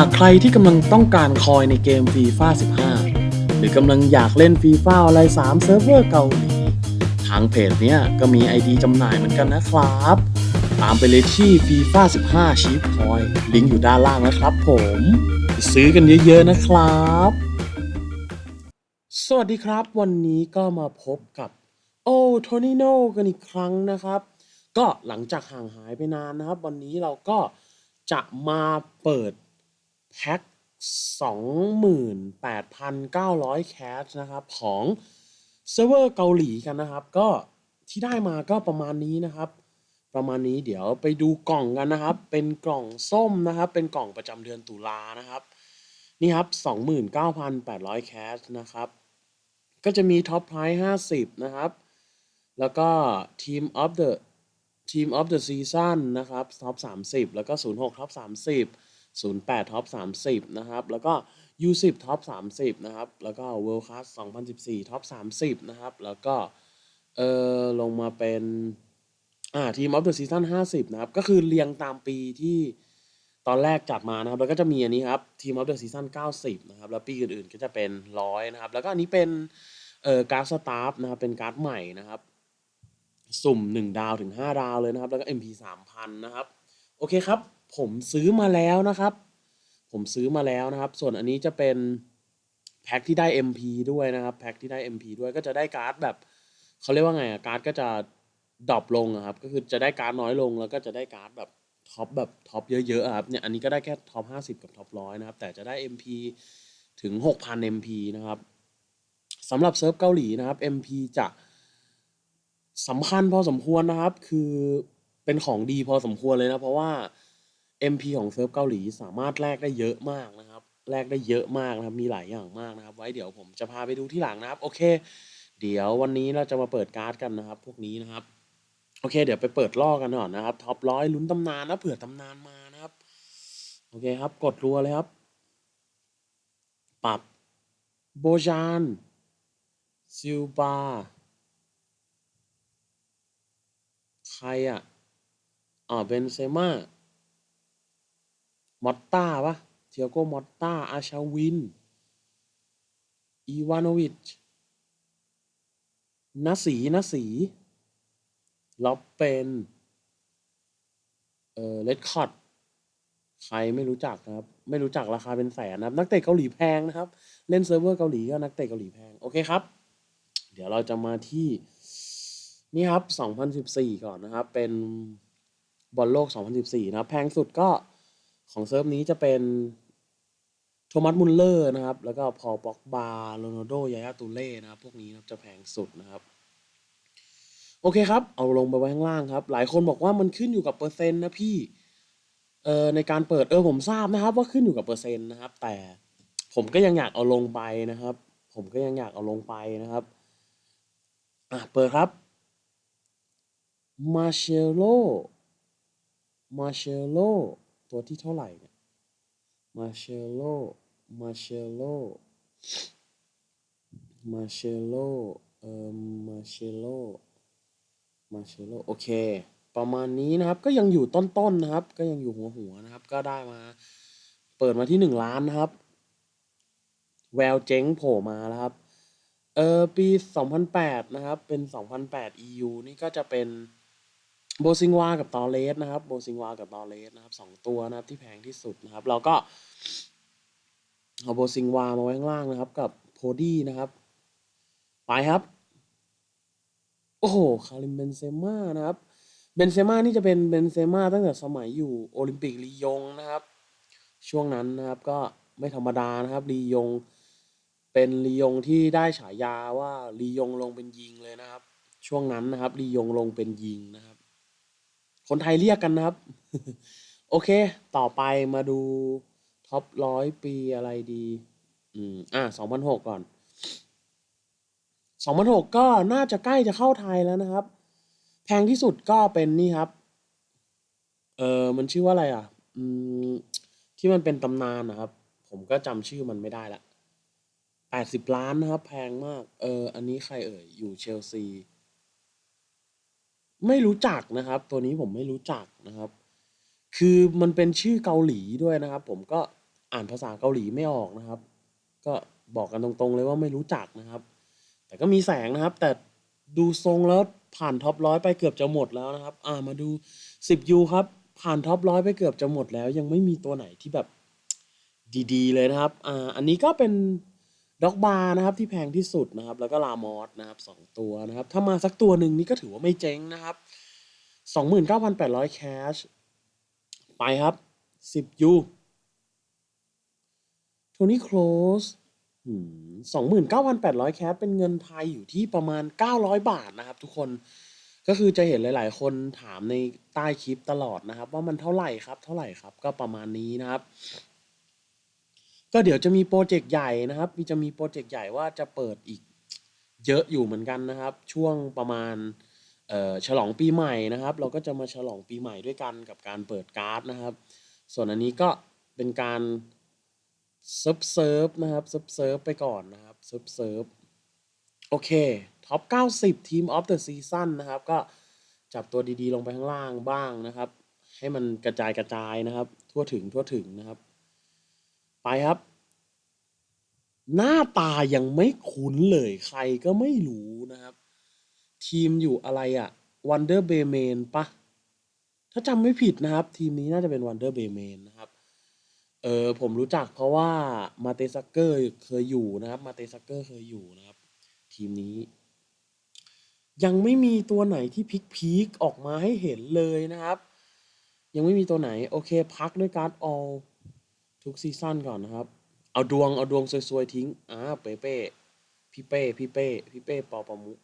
หากใครที่กำลังต้องการคอยในเกมฟีฟ่า15 หรือกำลังอยากเล่นฟีฟ่าอะไร3เซิร์ฟเวอร์เกาหลีทางเพจเนี้ยก็มี ID จำหน่ายเหมือนกันนะครับ ตามไปเลยที่ฟีฟ่า15 ชีพคอย ลิงก์อยู่ด้านล่างนะครับผมไปซื้อกันเยอะๆนะครับ สวัสดีครับ วันนี้ก็มาพบกับโอ้โทนิโนกันอีกครั้งนะครับ ก็หลังจากห่างหายไปนานนะครับ วันนี้เราก็จะมาเปิด แพ็ค28,900 แคชนะครับของเซิร์ฟเวอร์เกาหลีกันนะครับ ก็ที่ได้มาก็ประมาณนี้นะครับ ประมาณนี้เดี๋ยวไปดูกล่องกันนะครับ เป็นกล่องส้มนะครับ เป็นกล่องประจำเดือนตุลานะครับ นี่ครับ 29,800 แคชนะครับ ก็จะมีท็อปไพรส์50 นะครับ แล้วก็ทีมออฟเดอะทีมออฟเดอะซีซั่นนะครับท็อป30 แล้วก็ 06ท็อป30 08ท็อป30 นะครับ แล้วก็ U10 ท็อป30 นะครับ แล้วก็ World Class 2014ท็อป30 นะครับ แล้วก็ เออลงมาเป็น อ่า ทีมออฟเดอะซีซั่น50 นะครับ ก็คือเรียงตามปีที่ตอนแรกจัดมานะครับ แล้วก็จะมีอันนี้ครับทีมออฟเดอะซีซั่น90 นะครับ แล้วปีอื่นๆก็จะเป็นร้อยนะครับ แล้วก็อันนี้เป็น เออการ์ดสตาฟนะครับ เป็นการ์ดใหม่นะครับ สุ่ม 1 ดาวถึง 5 ดาวเลยนะครับ แล้วก็ MP 3,000 นะครับ โอเคครับ ผมซื้อมาแล้วนะครับ ผมซื้อมาแล้วนะครับ ส่วนอันนี้จะเป็นแพ็คที่ได้ MP ด้วยนะครับแพ็คที่ได้ MP ด้วยก็จะได้การ์ดแบบเขาเรียกว่าไงอะการ์ดก็จะดรอปลงอะครับ ก็คือจะได้การ์ดน้อยลงแล้วก็จะได้การ์ดแบบท็อปแบบท็อปเยอะๆอะครับเนี่ยอันนี้ก็ได้แค่ท็อป50กับท็อป100นะครับ แต่จะได้ MP ถึง6,000 MP นะครับสำหรับเซิร์ฟเกาหลีนะครับ MP จะสำคัญพอสมควรนะครับ คือเป็นของดีพอสมควรเลยนะ เพราะว่า MP ของเซิร์ฟเกาหลีสามารถแลกได้เยอะมากนะครับ แลกได้เยอะมากนะครับ มีหลายอย่างมากนะครับ ไว้เดี๋ยวผมจะพาไปดูที่หลังนะครับ โอเค เดี๋ยววันนี้เราจะมาเปิดการ์ดกันนะครับ พวกนี้นะครับ โอเค เดี๋ยวไปเปิดล่อกันก่อนนะครับ ท็อปร้อยลุ้นตำนานนะ เผื่อตำนานมานะครับ โอเคครับ กดรัวเลยครับ ปรับ โบจาน ซิลบา ใครอะอ่าเบนเซม่า มอตตาปะเทียโกมอตตาอาชาวิน อีวานโนวิชนาสีนาสีล็อบเป็นเอ่อเลดคอร์ดใครไม่รู้จักนะครับ ไม่รู้จักราคาเป็นแสนนะครับ นักเตะเกาหลีแพงนะครับ เล่นเซิร์ฟเวอร์เกาหลีก็นักเตะเกาหลีแพง โอเคครับ เดี๋ยวเราจะมาที่นี่ครับ 2014 ก่อนนะครับ เป็นบอลโลก 2014 นะแพงสุดก็ ของเซิร์ฟนี้จะเป็นโทมัสมุลเลอร์นะครับ แล้วก็พอลป็อกบาโรนัลโดยายาตูเล่นะครับ พวกนี้นะครับจะแพงสุดนะครับ โอเคครับ เอาลงไปไว้ข้างล่างครับ หลายคนบอกว่ามันขึ้นอยู่กับเปอร์เซ็นต์นะพี่เอ่อในการเปิดเออผมทราบนะครับ ว่าขึ้นอยู่กับเปอร์เซ็นต์นะครับ แต่ผมก็ยังอยากเอาลงไปนะครับ ผมก็ยังอยากเอาลงไปนะครับอะเปิดครับมาเชโลมาเชโล ตัวที่เท่าไหร่เนี่ยมาเชโลมาเชโลมาเชโลเอ่อมาเชโลมาเชโลโอเคประมาณนี้นะครับก็ยังอยู่ต้นๆนะครับ ก็ยังอยู่หัวๆนะครับ ก็ได้มา เปิดมาที่หนึ่งล้านนะครับ แววเจ๊งโผล่มาแล้วครับ เออปี 2008 นะครับ เป็น 2008 EU นี่ก็จะเป็น โบซิงวากับตอเลสนะครับโบซิงวากับตอเลสนะครับสองตัวนะครับที่แพงที่สุดนะครับ เราก็เอาโบซิงวามาไว้ข้างล่างนะครับ กับโพดี้นะครับ ไปครับ โอ้โหคาริมเบนเซม่านะครับเบนเซม่านี่จะเป็นเบนเซม่าตั้งแต่สมัยอยู่โอลิมปิกลียงนะครับ ช่วงนั้นนะครับก็ไม่ธรรมดานะครับลียง เป็นลียงที่ได้ฉายาว่าลียงลงเป็นยิงเลยนะครับ ช่วงนั้นนะครับลียงลงเป็นยิงนะครับ คนไทยเรียกกันนะครับ โอเค ต่อไปมาดูท็อปร้อยปีอะไรดี อืม อะสองพันหกก่อนสองพันหกก็น่าจะใกล้จะเข้าไทยแล้วนะครับ แพงที่สุดก็เป็นนี่ครับ เออมันชื่อว่าอะไรอะ อืม ที่มันเป็นตำนานนะครับ ผมก็จำชื่อมันไม่ได้ละแปดสิบล้านนะครับ แพงมาก เออ อันนี้ใครเอ่ย อยู่เชลซี ไม่รู้จักนะครับ ตัวนี้ผมไม่รู้จักนะครับ คือมันเป็นชื่อเกาหลีด้วยนะครับ ผมก็อ่านภาษาเกาหลีไม่ออกนะครับ ก็บอกกันตรงๆเลยว่าไม่รู้จักนะครับ แต่ก็มีแสงนะครับ แต่ดูทรงแล้วผ่านท็อปร้อยไปเกือบจะหมดแล้วนะครับ อ่ามาดู 10U ครับ ผ่านท็อปร้อยไปเกือบจะหมดแล้ว ยังไม่มีตัวไหนที่แบบดีๆ เลยนะครับ อ่า อันนี้ก็เป็น ด็อกบาร์นะครับที่แพงที่สุดนะครับ แล้วก็ลามอสนะครับสองตัวนะครับ ถ้ามาสักตัวหนึ่งนี่ก็ถือว่าไม่เจ๊งนะครับ29,800แปดร้อยแคชไปครับ 10U โทนี่โคลสสองหมื่นเก้าพันแปดร้อยแคสเป็นเงินไทยอยู่ที่ประมาณเก้าร้อยบาทนะครับ ทุกคนก็คือจะเห็นหลาย ๆ คนถามในใต้คลิปตลอดนะครับ ว่ามันเท่าไหร่ครับ เท่าไหร่ครับ ก็ประมาณนี้นะครับ ก็เดี๋ยวจะมีโปรเจกต์ใหญ่นะครับมีจะมีโปรเจกต์ใหญ่ว่าจะเปิดอีกเยอะอยู่เหมือนกันนะครับ ช่วงประมาณฉลองปีใหม่นะครับ เราก็จะมาฉลองปีใหม่ด้วยกันกับการเปิดการ์ดนะครับ ส่วนอันนี้ก็เป็นการเซิร์ฟเซิร์ฟนะครับเซิร์ฟเซิร์ฟไปก่อนนะครับเซิร์ฟเซิร์ฟโอเคท็อป 90 ทีมออฟเดอะซีซั่นนะครับ ก็จับตัวดีๆ ลงไปข้างล่างบ้างนะครับ ให้มันกระจายกระจายนะครับ ทั่วถึงทั่วถึงนะครับ ไปครับ หน้าตายังไม่คุ้นเลยใครก็ไม่รู้นะครับ ทีมอยู่อะไรอะวันเดอร์เบเมนปะถ้าจำไม่ผิดนะครับ ทีมนี้น่าจะเป็นวันเดอร์เบเมนนะครับเออผมรู้จักเพราะว่ามาเตซักเกอร์เคยอยู่นะครับ มาเตซักเกอร์เคยอยู่นะครับ ทีมนี้ ยังไม่มีตัวไหนที่พลิกพีคออกมาให้เห็นเลยนะครับ ยังไม่มีตัวไหน โอเค พักด้วยการ์ดออล ทุกซีซั่นก่อนนะครับ เอาดวง เอาดวงซวยๆทิ้งอ่าเป้เป้พี่เป้พี่เป้พี่เป้ปอปมุก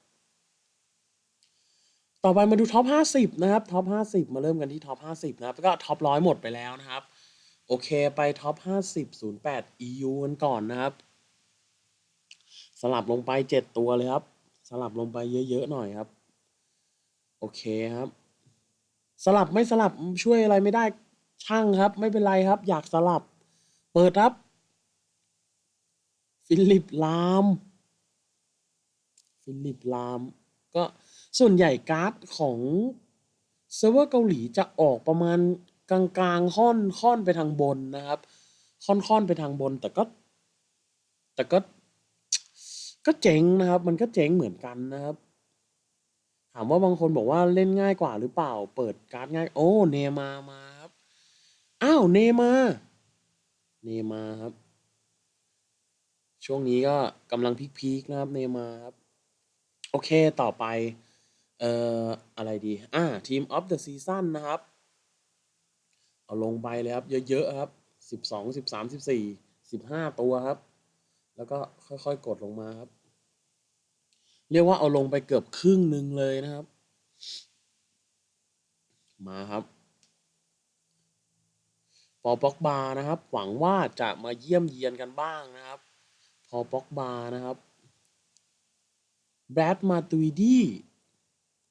ต่อไปมาดูท็อป 50 นะครับท็อป 50 มาเริ่มกันที่ท็อป 50 นะครับก็ท็อปร้อยหมดไปแล้วนะครับ โอเคไปท็อป 50 08 EU กันก่อนนะครับ สลับลงไป 7 ตัวเลยครับ สลับลงไปเยอะๆหน่อยครับ โอเคครับ สลับไม่สลับช่วยอะไรไม่ได้ช่างครับ ไม่เป็นไรครับ อยากสลับ เปิดครับ ฟิลิปลาม ฟิลิปลาม ก็ส่วนใหญ่การ์ดของเซิร์ฟเวอร์เกาหลีจะออกประมาณกลางๆค่อนค่อนไปทางบนนะครับ ค่อนค่อนไปทางบนแต่ก็แต่ก็ก็เจ๋งนะครับ มันก็เจ๋งเหมือนกันนะครับ ถามว่าบางคนบอกว่าเล่นง่ายกว่าหรือเปล่า เปิดการ์ดง่าย โอ้ เนมามาครับ อ้าว เนมา เนมาครับ ช่วงนี้ก็กำลังพีคๆนะครับเนมาครับ โอเคต่อไป เอ่อ อะไรดีอ่าทีมออฟเดอะซีซั่นนะครับ เอาลงไปเลยครับ เยอะๆครับสิบสองสิบสามสิบสี่สิบห้าตัวครับ แล้วก็ค่อยๆ กดลงมาครับ เรียกว่าเอาลงไปเกือบครึ่งหนึ่งเลยนะครับ มาครับ พอป็อกบานะครับ หวังว่าจะมาเยี่ยมเยียนกันบ้างนะครับ พอป็อกบานะครับแบรดมาตุยดี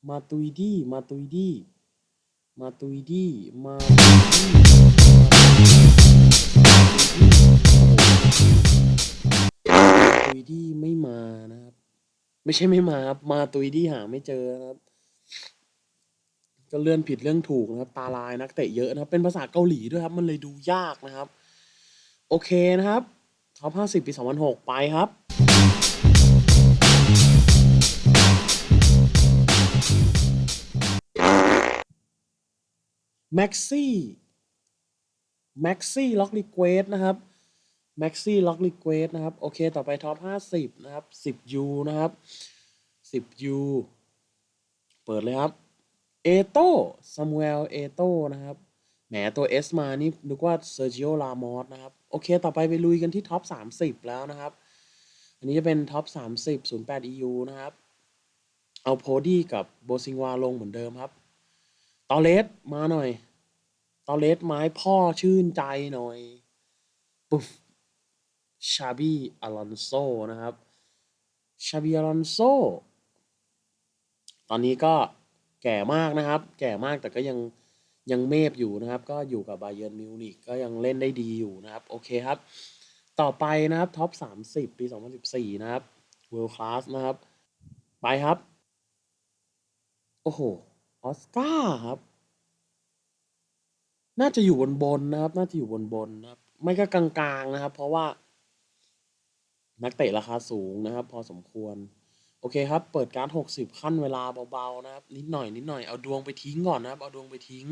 มาตุยดีมาตุยดีมาตุยดีมาตุยดีตุยดีไม่มานะครับ ไม่ใช่ไม่มาครับ มาตุยดีหาไม่เจอนะครับ ก็เลื่อนผิดเรื่องถูกนะครับ ตาลายนักเตะเยอะนะครับ เป็นภาษาเกาหลีด้วยครับ มันเลยดูยากนะครับ โอเคนะครับท็อป50 ปี 2006 ไปครับ แม็กซี่แม็กซี่ล็อกลิเควสนะครับแม็กซี่ล็อกลิเควสนะครับ โอเค ต่อไปท็อป 50 นะครับ 10U นะครับ 10U เปิดเลยครับ เอโต้ซามูเอลเอโต้นะครับ แหมตัว S มานี่นึกว่าเซอร์จิโอลามอสนะครับ โอเค ต่อไปไปลุยกันที่ท็อป 30 แล้วนะครับ อันนี้จะเป็นท็อป 30 08 EU นะครับ เอาโพดี้กับโบซิงวาลงเหมือนเดิมครับ ตอเลสมาหน่อย ตอเลสไม้พ่อชื่นใจหน่อย ปุ๊บชาบี้อลอนโซนะครับ ชาบี้อลอนโซ ตอนนี้ก็ แก่มากนะครับ แก่มากแต่ก็ยังยังเมฟอยู่นะครับ ก็อยู่กับบาเยิร์นมิวนิกก็ยังเล่นได้ดีอยู่นะครับ โอเคครับ ต่อไปนะครับท็อป 30 ปี 2014 นะครับ World Class นะครับ ไปครับ โอ้โหออสการ์ครับ น่าจะอยู่บนบนนะครับ น่าจะอยู่บนบนนะครับ ไม่ก็กลางๆนะครับ เพราะว่า นักเตะราคาสูงนะครับ พอสมควร โอเคครับ เปิดการ์ดหกสิบขั้นเวลาเบาๆนะครับ นิดหน่อยนิดหน่อยเอาดวงไปทิ้งก่อนนะครับ เอาดวงไปทิ้ง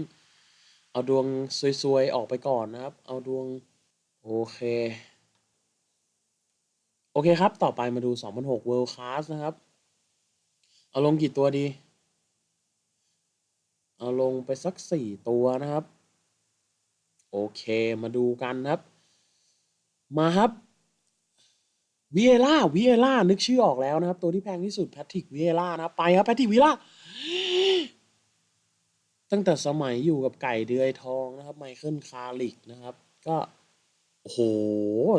เอาดวงซวยๆออกไปก่อนนะครับ เอาดวงโอเค โอเคครับ ต่อไปมาดู2006 World Class นะครับ เอาลงกี่ตัวดี เอาลงไปสักสี่ตัวนะครับ โอเคมาดูกันนะครับ มาครับ วิเอล่าวิเอล่านึกชื่อออกแล้วนะครับ ตัวที่แพงที่สุดแพทริกวิเอล่านะครับไปครับแพทริกวิเอล่าตั้งแต่สมัยอยู่กับไก่เดือยทองนะครับไมเคิลคาริกนะครับ ก็โอ้โห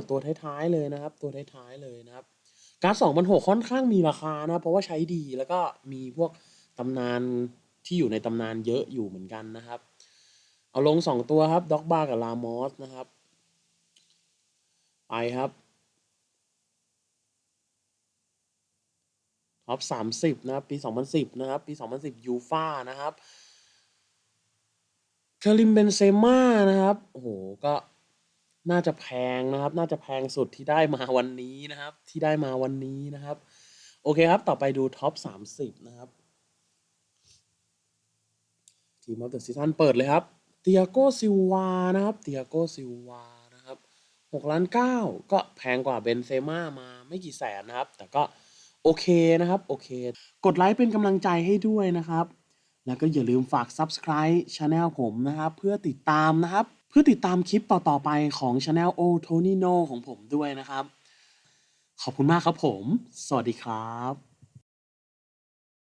ตัวท้ายๆเลยนะครับ ตัวท้ายๆเลยนะครับ การ์ดสองพันหกค่อนข้างมีราคานะ เพราะว่าใช้ดีแล้วก็มีพวกตำนานที่อยู่ในตำนานเยอะอยู่เหมือนกันนะครับ เอาลงสองตัวครับด็อกบาร์กับลามอสนะครับ ไปครับ ท็อปสามสิบนะครับ ปีสองพันสิบนะครับ ปีสองพันสิบยูฟ่านะครับคาริมเบนเซม่านะครับ โอ้โห ก็น่าจะแพงนะครับ น่าจะแพงสุดที่ได้มาวันนี้นะครับ ที่ได้มาวันนี้นะครับ โอเคครับ ต่อไปดูท็อปสามสิบนะครับ ทีมออฟเดอะซีซั่นเปิดเลยครับเตียโกซิลวานะครับเตียโกซิลวานะครับหกล้านเก้าก็แพงกว่าเบนเซม่ามาไม่กี่แสนนะครับ แต่ก็ โอเคนะครับ โอเค กดไลค์เป็นกำลังใจให้ด้วยนะครับ แล้วก็อย่าลืมฝาก Subscribe Channel ผมนะครับ เพื่อติดตามนะครับ เพื่อติดตามคลิปต่อๆไปของ Channel O Tonino ของผมด้วยนะครับ ขอบคุณมากครับผม สวัสดีครับ